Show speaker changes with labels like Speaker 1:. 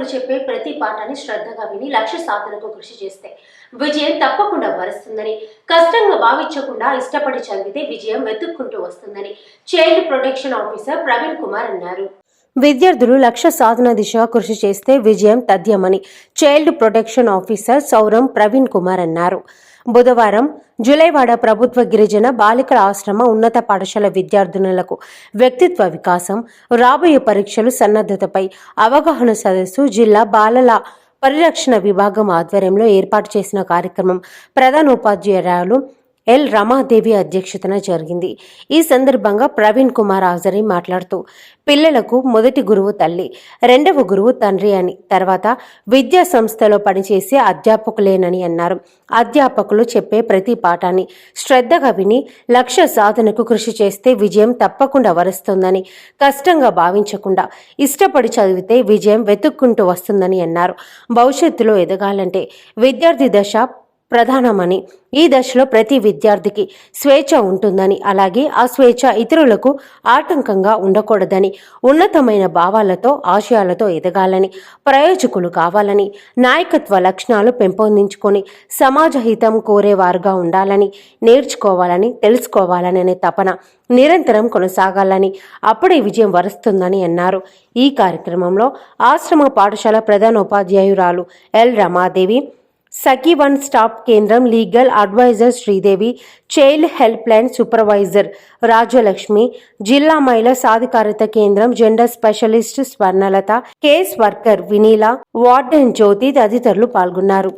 Speaker 1: అధ్యాపకులు చెప్పే ప్రతి పాఠాన్ని శ్రద్ధగా విని లక్ష్య సాధనకు కృషి చేస్తే విజయం తప్పకుండా వరుస్తుందని కష్టంగా భావించకుండా ఇష్టపడి చదివితే విజయం వెతుక్కుంటూ వస్తుందని child protection officer Praveen Kumar అన్నారు. విద్యార్థులు లక్ష్య సాధన దిశగా కృషి చేస్తే విజయం తథ్యమని చైల్డ్ ప్రొటెక్షన్ ఆఫీసర్ సౌరం ప్రవీణ్ కుమార్ అన్నారు. బుధవారం జులైవాడ ప్రభుత్వ గిరిజన బాలికల ఆశ్రమ ఉన్నత పాఠశాల విద్యార్థినులకు వ్యక్తిత్వ వికాసం రాబోయే పరీక్షలు సన్నద్ధతపై అవగాహన సదస్సు జిల్లా బాలల పరిరక్షణ విభాగం ఆధ్వర్యంలో ఏర్పాటు చేసిన కార్యక్రమం ప్రధానోపాధ్యాయురాలు ఎల్ రమాదేవి అధ్యక్షతన జరిగింది. ఈ సందర్భంగా ప్రవీణ్ కుమార్ హాజరై మాట్లాడుతూ పిల్లలకు మొదటి గురువు తల్లి రెండవ గురువు తండ్రి అని తర్వాత విద్యా సంస్థలో పనిచేసే అధ్యాపకులేనని అన్నారు. అధ్యాపకులు చెప్పే ప్రతి పాఠాన్ని శ్రద్ధగా విని లక్ష్య సాధనకు కృషి చేస్తే విజయం తప్పకుండా వరుస్తుందని కష్టంగా భావించకుండా ఇష్టపడి చదివితే విజయం వెతుక్కుంటూ వస్తుందని అన్నారు. భవిష్యత్తులో ఎదగాలంటే విద్యార్థి దశ ప్రధానమని. ఈ దశలో ప్రతి విద్యార్థికి స్వేచ్ఛ ఉంటుందని అలాగే ఆ స్వేచ్ఛ ఇతరులకు ఆటంకంగా ఉండకూడదని ఉన్నతమైన భావాలతో ఆశయాలతో ఎదగాలని ప్రయోజకులు కావాలని నాయకత్వ లక్షణాలు పెంపొందించుకొని సమాజ హితం కోరేవారుగా ఉండాలని నేర్చుకోవాలని తెలుసుకోవాలని అనే తపన నిరంతరం కొనసాగాలని అప్పుడే విజయం వరుస్తుందని అన్నారు. ఈ కార్యక్రమంలో ఆశ్రమ పాఠశాల ప్రధానోపాధ్యాయురాలు L Ramadevi Sakhi one stop కేంద్రం legal adviser Sridevi child helpline supervisor Rajyalakshmi జిల్లా మహిళా సాధికారత కేంద్రం gender specialist Swarnalatha case worker Vineela warden Jyothi తదితరులు పాల్గొన్నారు.